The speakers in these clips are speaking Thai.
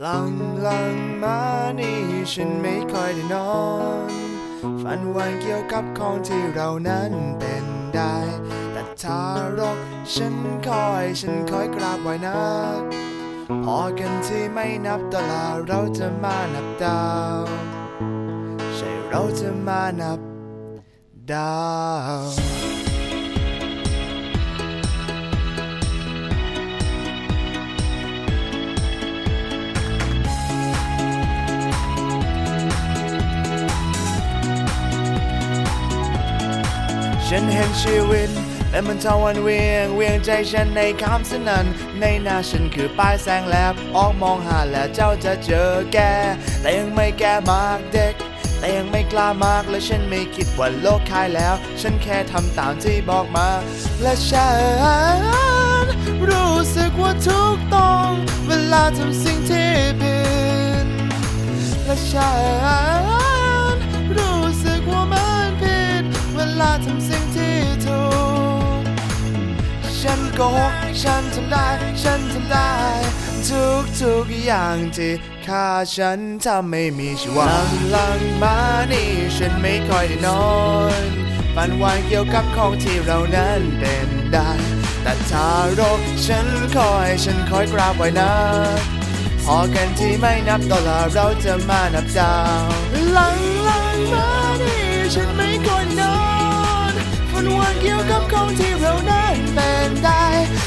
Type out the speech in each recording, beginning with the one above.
หลังหลังมานี่ฉันไม่ค่อยได้นอน ฝันวันเกี่ยวกับของที่เรานั้นเป็นได้ แต่ทารกฉันคอยฉันคอยกราบไหว้นัก พอกันที่ไม่นับตลาเราจะมานับดาว ใช่เราจะมานับดาว ฉันเห็นชีวิตและมันทวันเวียง เวียงใจฉันในคำสนันในหน้าฉันคือป้ายแสงแลบออกมองหาแล้วเจ้าจะเจอแก แต่ยังไม่แก่มากเด็ก แต่ยังไม่กล้ามากและฉันไม่คิดว่าโลกคายแล้ว ฉันแค่ทำตามที่บอกมา และฉันรู้สึกว่าทุกต้อง เวลาทำสิ่งที่ผิดและฉัน ทำสิ่งที่ถูก ฉันโกหกฉันทำได้ ฉันทำได้ ทุกทุกอย่างที่ฆ่าฉันทำไม่มีชีวาหลังๆมานี่ฉันไม่ค่อยได้นอนฝันวันเกี่ยวกับของที่เรานั้นเป็นได้ แต่ทารกฉันคอยฉันคอยกราบไว้นะพอกันที่ไม่นับดอลลาร์เราจะมานับดาวหลังหลังมานี่ นวนเกี่ยวกับของที่เรานั้นเป็นได้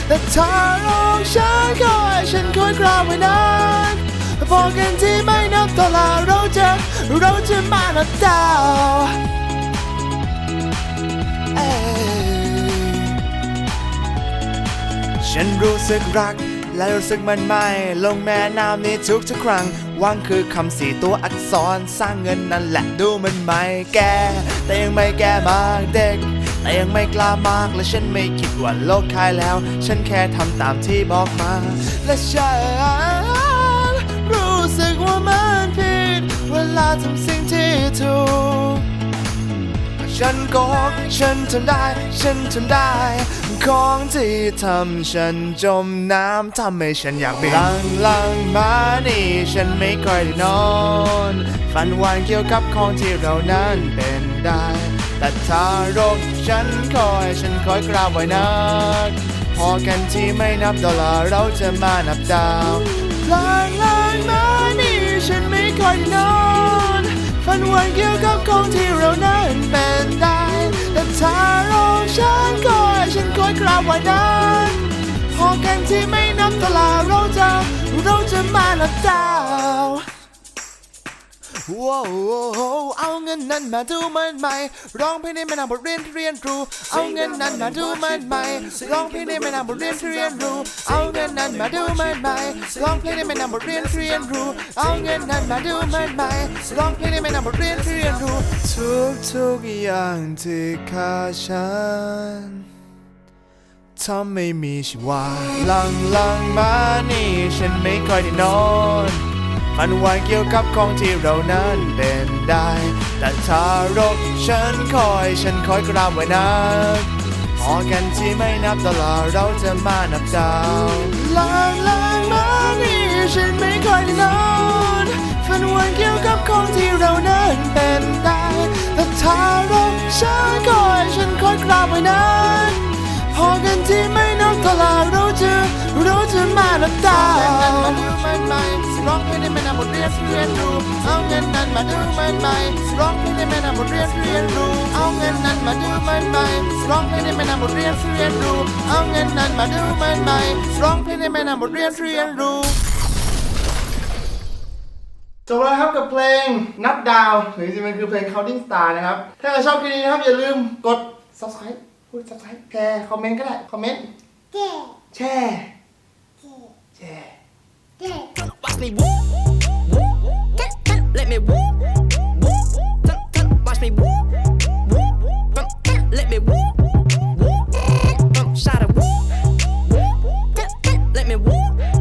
แต่ถ้าลองฉันคอยฉันคอยกราบไว้นานพอกันที่ไม่นับดอลาเราจะเราจะมานับดาวเอ้ยฉันรู้สึกรักและรู้สึกมันไม่ ลงแม่น้ำนี้ทุกทุกครั้งว่างคือคำสี่ตัวอักษรสร้างเงินนั่นแหละดูมันไม่แก่แต่ยังไม่แก่มากเด็ก แต่ยังไม่กล้ามากและฉันไม่คิดว่าโลกคายแล้ว ฉันแค่ทำตามที่บอกมา และฉันรู้สึกว่ามันผิด เวลาทำสิ่งที่ถูก ฉันโกหกฉันทำได้ ฉันทำได้ ของที่ทำฉันจมน้ำทำให้ฉันอยากบินหลังหลังมานี่ฉันไม่ค่อยได้นอน ฝันวันเกี่ยวกับของที่เรานั้นเป็นได้ แต่ทารกฉันคอยฉันคอยกราบไว้นัก พอกันที่ไม่นับดอลลาร์เราจะมานับดาวลังหลังมานี่ฉันไม่ค่อยนอนฝันวันเกี่ยวกับของที่เรานั้นเป็นได้แต่ถ้าลองฉันคอยฉันคอยกราบไว้นั้นพอกันที่ไม่นับตลาดเราจะเราจะมานับดาว ว้าวเอาเงินนั้นมาดูมันใหม่ร้องเพลงในแม่นางบทเรียนที่เรียนรู้เอาเงินนั้นมาดูมันใหม่ร้องเพลงในแม่นางบทเรียนที่เรียนรู้เอาเงินนั้นมาดูมันใหม่ร้องเพลงในแม่นางบทเรียนที่เรียนรู้เอาเงินนั้นมาดูมันใหม่ร้องเพลงในแม่นางบทเรียนที่เรียนรู้ทุกทุกอย่างที่ฆ่าฉันทำไม่มีชีวาหลังหลังมานี่ฉันไม่ค่อยได้นอน ฝันวันเกี่ยวกับของที่เรานั้นเป็นได้ แต่ทารกฉันคอยฉันคอยกราบไว้นักพอกันที่ไม่นับดอลลาร์เราจะมานับดาวลังลังมานี่ฉันไม่คอยได้นอนฝันวันเกี่ยวกับของที่เรานั้นเป็นได้แต่ทารกฉันคอยฉันคอยกราบไว้นักพอกันที่ไม่นับตลาดเราจะเราจะมานับดาว องเพลงในแม่น้ำบทเรียนเรียนรู้เอาเงินนั้นมาดูมันใหม่ร้องเพลงในแม่น้ำบทเรียนเรียนรู้เอาเงินนั้นมาดูมันใหม่ร้องเพลงในแม่น้ำบทเรียนเรียนรู้เอาเงินนั้นมาดูมันใหม่ร้องเพลงในแม่น้ำบทเรียนเรียนรู้จบแล้วครับกับเพลงนับดาวหรือจริงๆมันคือเพลง Counting Star นะครับ ถ้าใครชอบคลิปนี้นะครับ อย่าลืมกด subscribe พูด subscribe แชร์คอมเมนต์ก็ได้ คอมเมนต์เจ๊แชร์แชร์เจ๊ watch me woo, woo, let me woo, woo, watch me woo, woo, let me woo, woo, shot a woo, let me woo.